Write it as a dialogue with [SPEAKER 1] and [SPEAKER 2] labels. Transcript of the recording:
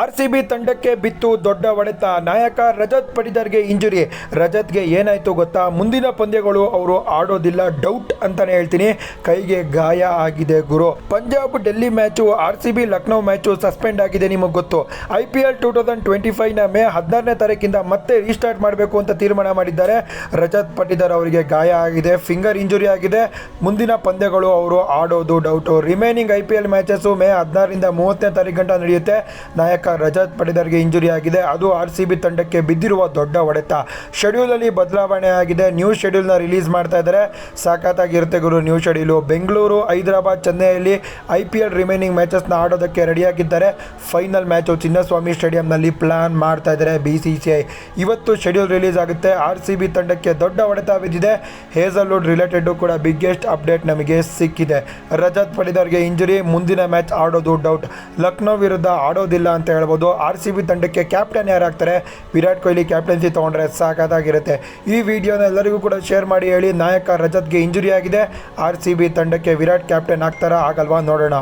[SPEAKER 1] R C B ತಂಡಕ್ಕೆ ಬಿತ್ತು ದೊಡ್ಡ ಹೊಡೆತ. ನಾಯಕ ರಜತ್ ಪಡಿದರ್ಗೆ ಇಂಜುರಿ. ರಜತ್ಗೆ ಏನಾಯ್ತು ಗೊತ್ತಾ? ಮುಂದಿನ ಪಂದ್ಯಗಳು ಅವರು ಆಡೋದಿಲ್ಲ. ಡೌಟ್ ಅಂತಾನೆ ಹೇಳ್ತೀನಿ. ಕೈಗೆ ಗಾಯ ಆಗಿದೆ ಗುರು. Punjab Delhi match R C B Lucknow match suspend ಆಗಿದೆ ನಿಮಗೆ ಗೊತ್ತು. I P L two thousand twenty ಫೈವ್ನ May ಹದಿನಾರನೇ ತಾರೀಕಿಂದ ಮತ್ತೆ ರೀಸ್ಟಾರ್ಟ್ ಮಾಡಬೇಕು ಅಂತ ತೀರ್ಮಾನ ಮಾಡಿದ್ದಾರೆ. ರಜತ್ ಪಟಿದಾರ್ ಅವರಿಗೆ ಗಾಯ ಆಗಿದೆ, ಫಿಂಗರ್ ಇಂಜುರಿ ಆಗಿದೆ. ಮುಂದಿನ ಪಂದ್ಯಗಳು ಅವರು ಆಡೋದು doubt. Remaining I P L matches May ಹದಿನಾರರಿಂದ ಮೂವತ್ತನೇ ತಾರೀಕು ಗಂಟ ನಡೆಯುತ್ತೆ. ನಾಯಕ ರಜತ್ ಪಟಿದಾರ್ಗೆ ಇಂಜುರಿ ಆಗಿದೆ. ಅದು ಆರ್ ಸಿ ಬಿ ತಂಡಕ್ಕೆ ಬಿದ್ದಿರುವ ದೊಡ್ಡ ಹೊಡೆತ. ಶೆಡ್ಯೂಲಲ್ಲಿ ಬದಲಾವಣೆ ಆಗಿದೆ. ನ್ಯೂ ಶೆಡ್ಯೂಲ್ನ ರಿಲೀಸ್ ಮಾಡ್ತಾ ಇದ್ದಾರೆ. ಸಾಕಾತಾಗಿರುತ್ತೆ ಗುರು, ನ್ಯೂ ಶೆಡ್ಯೂಲು. ಬೆಂಗಳೂರು, ಹೈದರಾಬಾದ್, ಚೆನ್ನೈಯಲ್ಲಿ ಐ ಪಿ ಎಲ್ ರಿಮೈನಿಂಗ್ ಮ್ಯಾಚಸ್ನ ಆಡೋದಕ್ಕೆ ರೆಡಿಯಾಗಿದ್ದಾರೆ. ಫೈನಲ್ ಮ್ಯಾಚು ಚಿನ್ನಸ್ವಾಮಿ ಸ್ಟೇಡಿಯಂನಲ್ಲಿ ಪ್ಲಾನ್ ಮಾಡ್ತಾ ಇದ್ದಾರೆ ಬಿ ಸಿ ಸಿ ಐ. ಇವತ್ತು ಶೆಡ್ಯೂಲ್ ರಿಲೀಸ್ ಆಗುತ್ತೆ. ಆರ್ ಸಿ ಬಿ ತಂಡಕ್ಕೆ ದೊಡ್ಡ ಹೊಡೆತ ಬಿದ್ದಿದೆ. ಹೇಸಲ್ವುಡ್ ರಿಲೇಟೆಡ್ ಕೂಡ ಬಿಗ್ಗೆಸ್ಟ್ ಅಪ್ಡೇಟ್ ನಮಗೆ ಸಿಕ್ಕಿದೆ. ರಜತ್ ಪಡಿದಾರ್ಗೆ ಇಂಜುರಿ, ಮುಂದಿನ ಮ್ಯಾಚ್ ಆಡೋದು ಡೌಟ್ ಲಕ್ನೋ ವಿರುದ್ಧ ಆಡೋದಿಲ್ಲ ಅಂತ ಹೇಳ್ಬೋದು. ಆರ್ ಸಿ ಬಿ ತಂಡಕ್ಕೆ ಕ್ಯಾಪ್ಟನ್ ಯಾರಾಗ್ತಾರೆ? ವಿರಾಟ್ ಕೊಹ್ಲಿ ಕ್ಯಾಪ್ಟನ್ಸಿ ತೊಗೊಂಡ್ರೆ ಸಾಕಾಗಿರುತ್ತೆ ಈ ವಿಡಿಯೋನ ಎಲ್ಲರಿಗೂ ಕೂಡ ಶೇರ್ ಮಾಡಿ ಹೇಳಿ. ನಾಯಕ ರಜತ್ಗೆ ಇಂಜುರಿ ಆಗಿದೆ. ಆರ್ ಸಿ ಬಿ ತಂಡಕ್ಕೆ ವಿರಾಟ್ ಕ್ಯಾಪ್ಟನ್ ಆಗ್ತಾರಾ? ಆಗಲ್ವಾ? ನೋಡೋಣ.